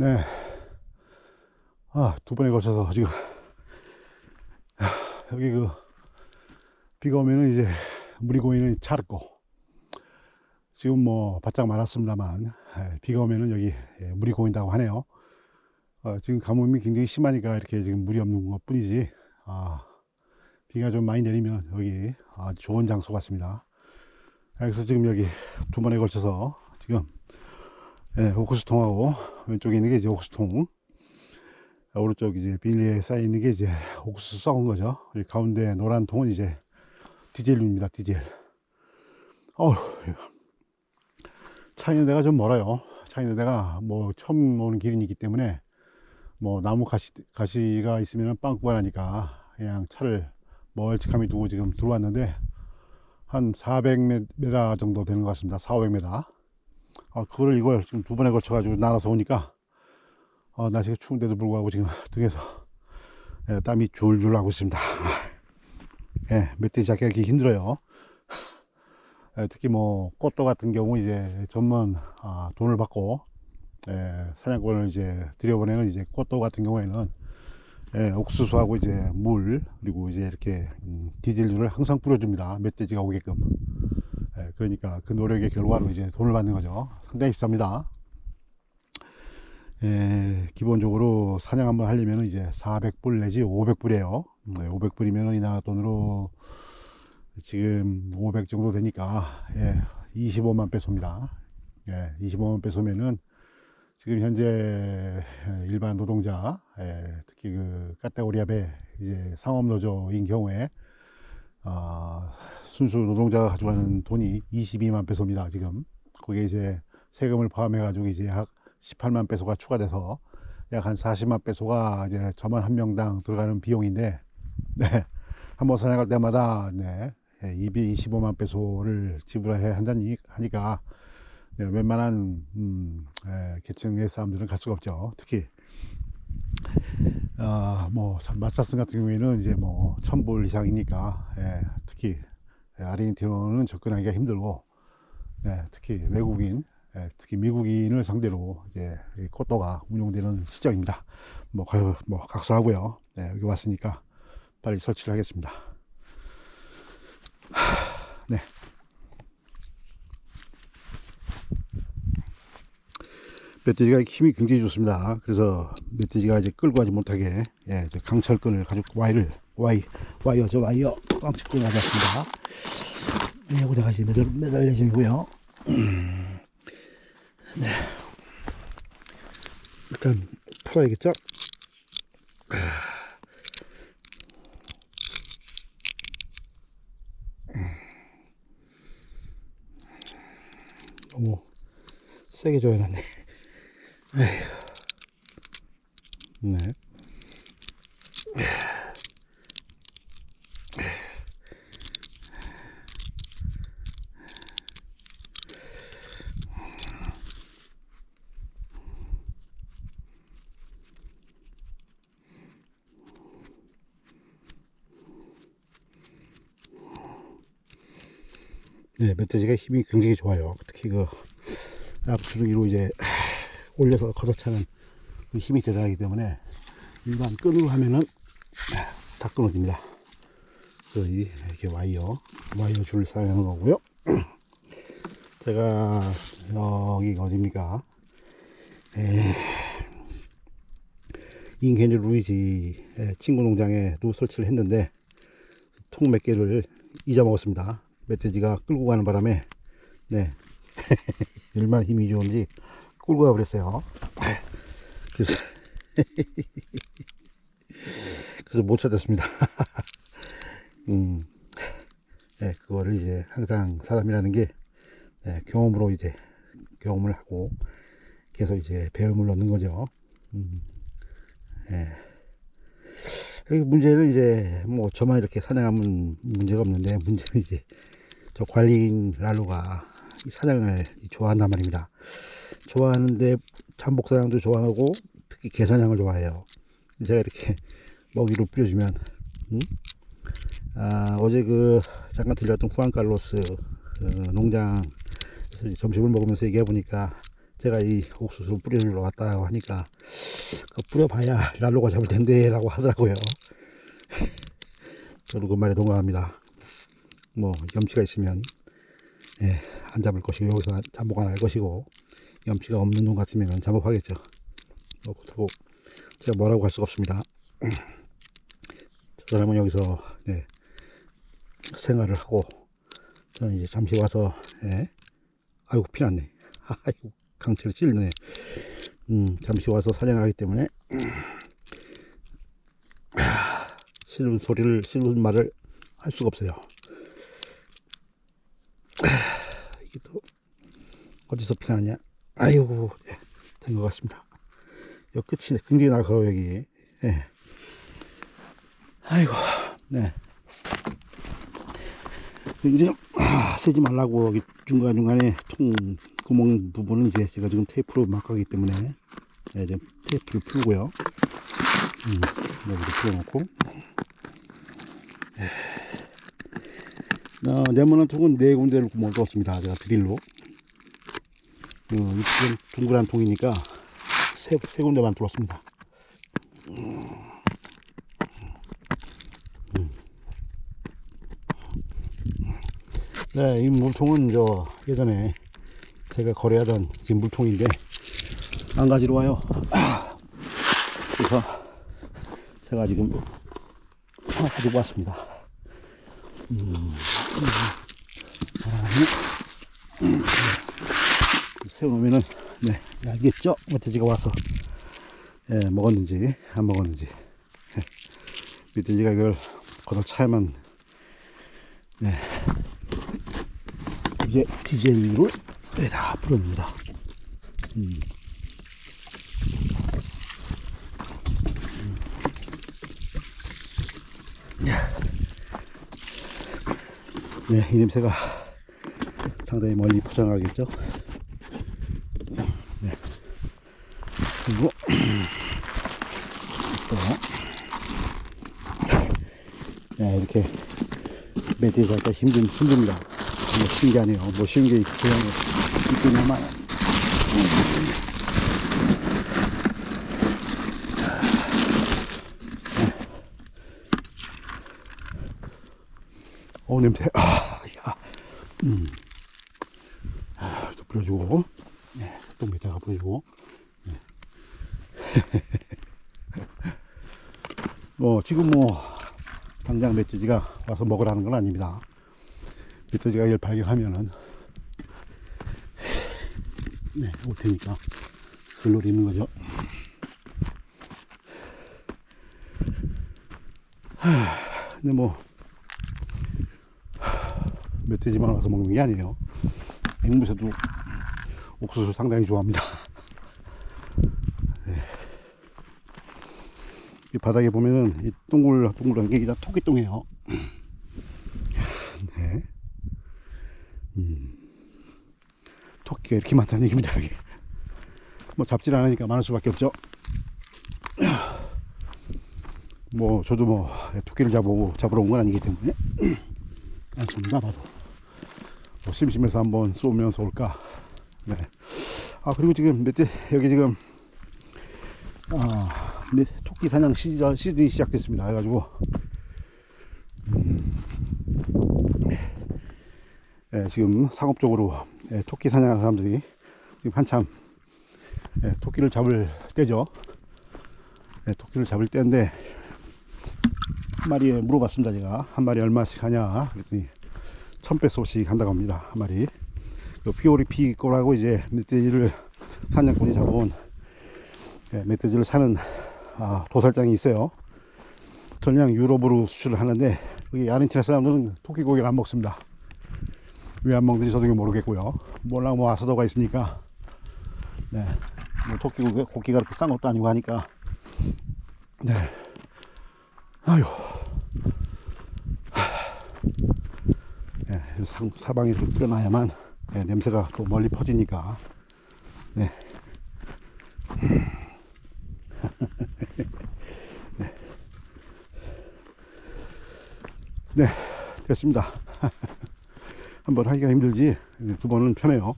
네. 아, 두 번에 걸쳐서 지금, 아, 여기 그, 비가 오면은 이제 물이 고이는 차르고, 지금 뭐 바짝 말았습니다만, 예, 비가 오면은 여기 예, 물이 고인다고 하네요. 어, 지금 가뭄이 굉장히 심하니까 이렇게 지금 물이 없는 것 뿐이지, 아, 비가 좀 많이 내리면 여기 아주 좋은 장소 같습니다. 예, 그래서 지금 여기 두 번에 걸쳐서 지금 예, 옥수수통하고 왼쪽에 있는 게 이제 옥수수통 오른쪽 이제 비닐에 쌓여 있는 게 이제 옥수수 썩은 거죠. 이 가운데 노란 통은 이제 디젤류입니다. 디젤. 어휴, 차 있는 데가 좀 멀어요. 차 있는 데가 뭐 처음 오는 길이기 때문에 뭐 나무 가시, 가시가 있으면 빵꾸가 나니까 그냥 차를 멀찍함이 두고 지금 들어왔는데 한 400m 정도 되는 것 같습니다. 4, 500m. 아, 그걸 이걸 지금 두 번에 걸쳐가지고 날아서 오니까 어, 날씨가 추운데도 불구하고 지금 등에서 예, 땀이 줄줄 나고 있습니다. 예, 멧돼지 잡기 힘들어요. 예, 특히 뭐 꽃도 같은 경우 이제 전문 아, 돈을 받고 예, 사냥꾼을 이제 들여보내는 이제 꽃도 같은 경우에는 예, 옥수수하고 이제 물 그리고 이제 이렇게 음, 디젤류를 항상 뿌려줍니다. 멧돼지가 오게끔. 예, 그러니까 그 노력의 결과로 이제 돈을 받는 거죠. 상당히 비쌉니다. 예, 기본적으로 사냥 한번 하려면 이제 400불 내지 500불이에요. 500불이면 이 나라 돈으로 지금 500 정도 되니까 예, 25만 peso입니다. 예, 25만 peso면은 지금 현재 일반 노동자, 예, 특히 그 카테고리압의 이제 상업노조인 경우에 어, 순수 노동자가 가져가는 돈이 22만 peso입니다. 지금 거기에 이제 세금을 포함해 가지고 이제 약 18만 peso가 추가돼서 약 한 40만 peso가 이제 저만 한 명당 들어가는 비용인데 네. 한번 사냥할 때마다 네. 225만 peso를 지불해야 한다니 하니까 네, 웬만한 음, 예, 계층의 사람들은 갈 수가 없죠. 특히 아, 뭐 마사슨 같은 경우에는 이제 뭐 천불 이상이니까 예, 특히 아르헨티나는 접근하기가 힘들고 네, 특히 외국인 예, 특히 미국인을 상대로 이제 이 코토가 운용되는 시점입니다. 뭐, 가- 뭐 각설하고요. 네, 여기 왔으니까 빨리 설치를 하겠습니다. 하, 네. 멧돼지가 힘이 굉장히 좋습니다. 그래서 멧돼지가 이제 끌고 가지 못하게 예, 저 강철끈을 가지고 와이를 와이 와이어 저 와이어 꽝치끈 가져왔습니다. 네, 여기다가 이제 매달 예정이고요. 네. 일단 풀어야겠죠? 너무 세게 조여놨네. 에휴. 네. 네, 멧돼지가 힘이 굉장히 좋아요. 특히 그 앞주둥이로 이제 올려서 걷어차는 그 힘이 대단하기 때문에 일반 끈으로 하면은 다 끊어집니다. 이렇게 와이어, 와이어 줄 사용하는 거고요. 제가 여기 어딥니까? 에, 인게니 루이지 친구 농장에도 설치를 했는데 통 몇 개를 잊어먹었습니다. 멧돼지가 끌고 가는 바람에 네 얼마나 힘이 좋은지 끌고 가버렸어요. 그래서 그래서 못 찾았습니다. 음, 네, 그거를 이제 항상 사람이라는 게 네, 경험으로 이제 경험을 하고 계속 이제 배움을 얻는 거죠. 음, 예. 여기 문제는 이제 뭐 저만 이렇게 사냥하면 문제가 없는데 문제는 이제 저 관리인 랄로가 이 사냥을 좋아한단 말입니다. 좋아하는데 잠복 사냥도 좋아하고 특히 개사냥을 좋아해요. 제가 이렇게 먹이를 뿌려주면 음? 아, 어제 그 잠깐 들렸던 후안 칼로스 어, 농장에서 점심을 먹으면서 얘기해 보니까 제가 이 옥수수를 뿌려주러 왔다고 하니까 그 뿌려봐야 랄로가 잡을 텐데 라고 하더라고요. 저도 그 말에 동감합니다. 뭐 염치가 있으면 예, 안 잡을 것이고 여기서 잠복 안할 것이고 염치가 없는 놈 같으면 잠복하겠죠. 뭐 제가 뭐라고 할 수가 없습니다. 저 사람은 여기서 예, 생활을 하고 저는 이제 잠시 와서 예, 아이고 피났네. 아이고 강철이 찔네. 음, 잠시 와서 사냥을 하기 때문에 싫은 소리를 싫은 말을 할 수가 없어요. 이게 또 어디서 피가 나냐? 아이고 예, 된 것 같습니다. 여기 끝이 굉장히 나가요 여기. 예. 아이고 네. 이제 아, 쓰지 말라고 여기 중간 중간에 통 구멍 부분은 이제 제가 지금 테이프로 막하기 때문에 네, 이제 테이프를 풀고요. 음, 여기도 풀어놓고. 어, 네모난 통은 네 군데를 구멍을 뚫었습니다. 제가 드릴로. 어, 이쪽은 둥그란 통이니까 세, 세 군데만 뚫었습니다. 네, 이 물통은 저 예전에 제가 거래하던 지금 물통인데 안 가지러 와요. 그래서 제가 지금 하나 가지고 왔습니다. 음, 음, 세워놓으면은 네 알겠죠? 멧돼지가 와서 예, 먹었는지 안 먹었는지 예, 멧돼지가 이걸 걷어 차야만 네. 이제 DJ를 다 풀어줍니다. 음. 네, 이 냄새가 상당히 멀리 퍼져나가겠죠. 네. 그리고 또 네, 이렇게 멧돼지 할때 힘든 힘듭니다. 뭐게 아니에요. 뭐 쉬운 게 있어야 있겠냐만. 어 냄새. 아, 야. 음. 아, 또 뿌려주고. 네, 똥 밑에가 뿌려주고. 네. 뭐 지금 뭐 당장 멧돼지가 와서 먹으라는 건 아닙니다. 멧돼지가 이걸 발견하면은 네, 올 테니까 글놀이 있는 거죠. 하, 근데 뭐 하, 멧돼지만 와서 먹는 게 아니에요. 앵무새도 옥수수 상당히 좋아합니다. 이 바닥에 보면은 이 동글 동글한 게 다 토끼똥이에요. 네. 토끼가 이렇게 많다는 얘기입니다. 여기. 뭐 잡질 않으니까 많을 수밖에 없죠. 뭐 저도 뭐 토끼를 잡고 잡으러 온 건 아니기 때문에 않습니다. 봐도 뭐 심심해서 한번 쏘면서 올까. 네. 아 그리고 지금 멧돼 여기 지금 아 네, 토끼 사냥 시즌 시즌이 시작됐습니다. 그래가지고 예, 지금 상업적으로 예, 토끼 사냥하는 사람들이 지금 한참 예, 토끼를 잡을 때죠. 예, 토끼를 잡을 때인데 한 마리에 물어봤습니다. 제가 한 마리 얼마씩 하냐 그랬더니 천 배소씩 한다고 합니다. 한 마리. 그 피오리 피꼬라고 이제 멧돼지를 사냥꾼이 잡아온 예, 멧돼지를 사는 아, 도살장이 있어요. 전량 유럽으로 수출을 하는데 여기 아르헨티나 사람들은 토끼 고기를 안 먹습니다. 왜 안 먹는지 저도 모르겠고요. 몰라 뭐 아사도가 있으니까 네, 뭐 토끼 고기, 고기가 그렇게 싼 것도 아니고 하니까 네, 아유, 네, 사, 사방에 좀 뿌려놔야만 네, 냄새가 또 멀리 퍼지니까 네. 네, 됐습니다. 한 번 하기가 힘들지, 두 번은 편해요.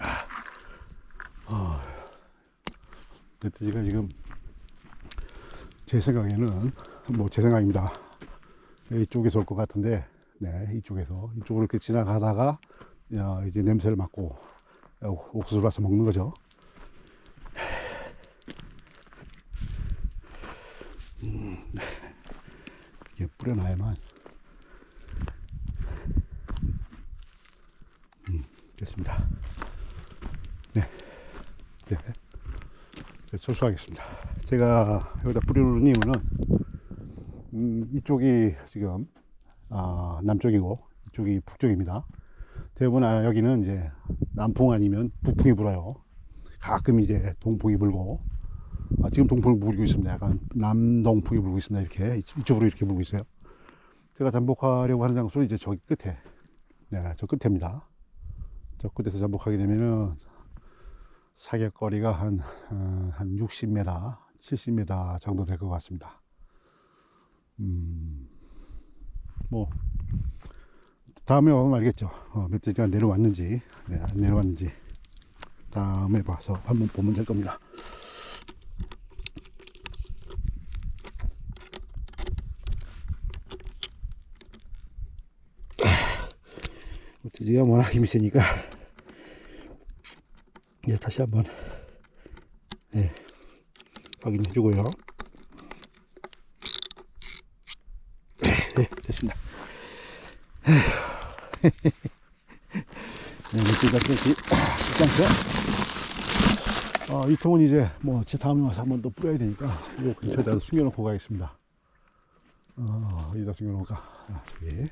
아, 어, 멧돼지가 지금 제 생각에는, 뭐 제 생각입니다. 네, 이쪽에서 올 것 같은데, 네, 이쪽에서, 이쪽으로 이렇게 지나가다가, 이제 냄새를 맡고 어, 옥수수를 와서 먹는 거죠. 뿌려놔야만 음, 됐습니다. 네, 이제 이제 철수하겠습니다. 제가 여기다 뿌려놓은 이유는 음, 이쪽이 지금 아, 남쪽이고 이쪽이 북쪽입니다. 대부분 아, 여기는 이제 남풍 아니면 북풍이 불어요. 가끔 이제 동풍이 불고 아, 지금 동풍이 불고 있습니다. 약간 남동풍이 불고 있습니다. 이렇게 이쪽으로 이렇게 불고 있어요. 제가 잠복하려고 하는 장소는 이제 저기 끝에, 네, 저 끝에입니다. 저 끝에서 잠복하게 되면은 사격거리가 한, 어, 한 60m, 70m 정도 될 것 같습니다. 음, 뭐, 다음에 오면 알겠죠. 어, 멧돼지가 내려왔는지, 네, 안 내려왔는지. 다음에 봐서 한번 보면 될 겁니다. 지가 워낙 힘이 세니까, 예, 다시 한번, 예, 확인해 주고요. 네, 됐습니다. 네, 멧돼지가 그렇게 쉽지 않죠? 어, 이 통은 이제 뭐 제 다음에 와서 한번더 뿌려야 되니까 이 근처에다 숨겨놓고 가겠습니다. 어, 여기다 숨겨놓을까? 아, 저기.